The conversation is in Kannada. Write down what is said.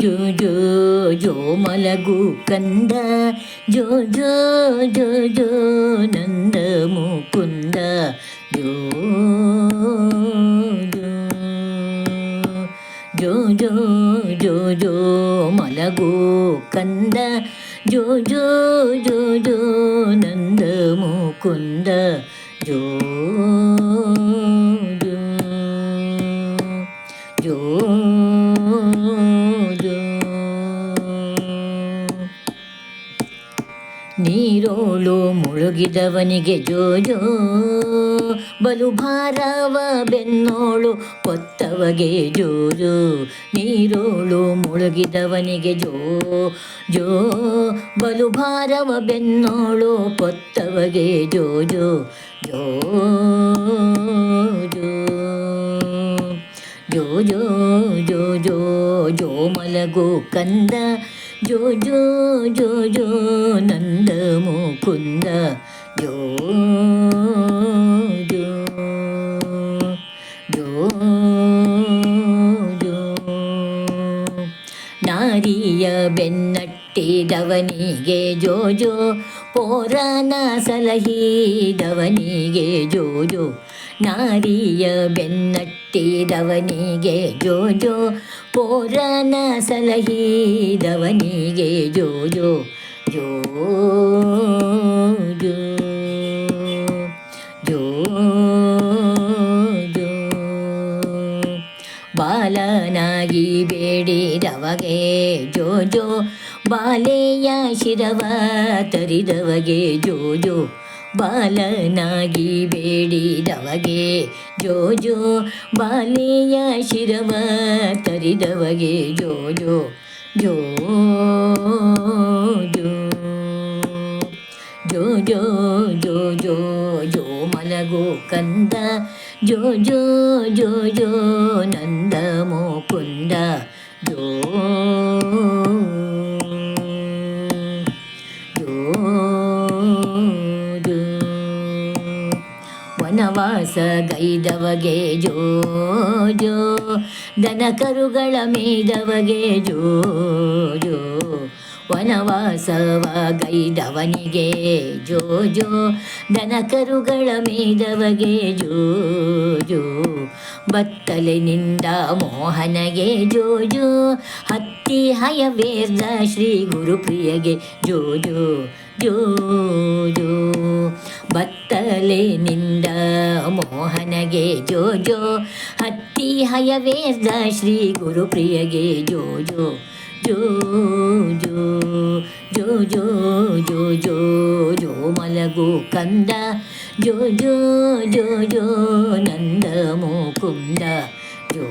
జో జో జో మలగు కంద జో జో జో జో నంద ముకుంద జో జో జో జో జో మలగు కంద జో జో జో జో నంద ముకుంద జో ನೀರೋಳು ಮುಳುಗಿದವನಿಗೆ ಜೋಜೋ. ಬಲು ಭಾರವ ಬೆನ್ನೋಳು ಕೊತ್ತವಗೆ ಜೋಜೋ. ನೀರೋಳು ಮುಳುಗಿದವನಿಗೆ ಜೋ ಜೋ. ಬಲು ಭಾರವ ಬೆನ್ನೋಳು ಕೊತ್ತವಗೆ ಜೋಜೋ. ಜೋ ಜೋ. ಜೋ ಜೋ ಜೋ ಜೋ. ಜೋ ಮಲಗೋ ಕಂದ. ജോ ജോ ജോ ജോ നന്ദ മുകുന്ദ ജോ ജോ ജോ ജോ നാരിയ ബെന്നട്ട ಹುಟ್ಟಿದವನಿಗೆ ಜೋಜೋ ಪೋರನ ಸಲಹಿದವನಿಗೆ ಜೋಜೋ ನಾರಿಯ ಬೆನ್ನಟ್ಟಿದವನಿಗೆ ಜೋಜೋ ಪೋರನ ಸಲಹಿದವನಿಗೆ ಜೋಜೋ ಜೋ ಬಾಲನಾಗಿ ಬೇಡಿದವಗೆ ಜೋ ಜೋ ಬಾಲೆಯ ಶಿರವ ತರಿದವಗೆ ಜೋ ಜೋ ಬಾಲನಾಗಿ ಬೇಡಿದವಗೆ ಜೋ ಜೋ ಬಾಲೆಯ ಶಿರವ ತರಿದವಗೆ ಜೋ ಜೋ ಜೋ ಜೋ ಜೋ ಜೋ ಮಲಗು ಕಂದ. ಜೋ ಜೋ ಜೋ ಜೋ ನಂದ ಮುಕುಂದ ಜೋ ವನವಾಸ ಗೈದವಗೆ ಜೋ ಜೋ. ದನ ಕರುಗಳ ಮೇದವಗೆ ಜೋ ಜೋ. ವನವಾಸವ ಗೈದವನಿಗೆ ಜೋ ಜೋ ದನ ಕರುಗಳ ಮೇದವಗೆ ಜೋ ಜೋ ಬತ್ತಲಿನಿಂದ ಮೋಹನಗೆ ಜೋ ಜೋ ಹತ್ತಿ ಹಯವೇರ್ದ ಶ್ರೀ ಗುರುಪ್ರಿಯಗೆ ಜೋ ಜೋ ಜೋ ಜೋ ಬತ್ತಲಿನಿಂದ ಮೋಹನಗೆ ಜೋ ಜೋ ಹತ್ತಿ ಹಯವೇರ್ದ ಶ್ರೀ ಗುರುಪ್ರಿಯಗೆ ಜೋ ಜೋ జో జో జో జో జో జో జో మలగు కంద. జో జో జో జో నందము కుంద జో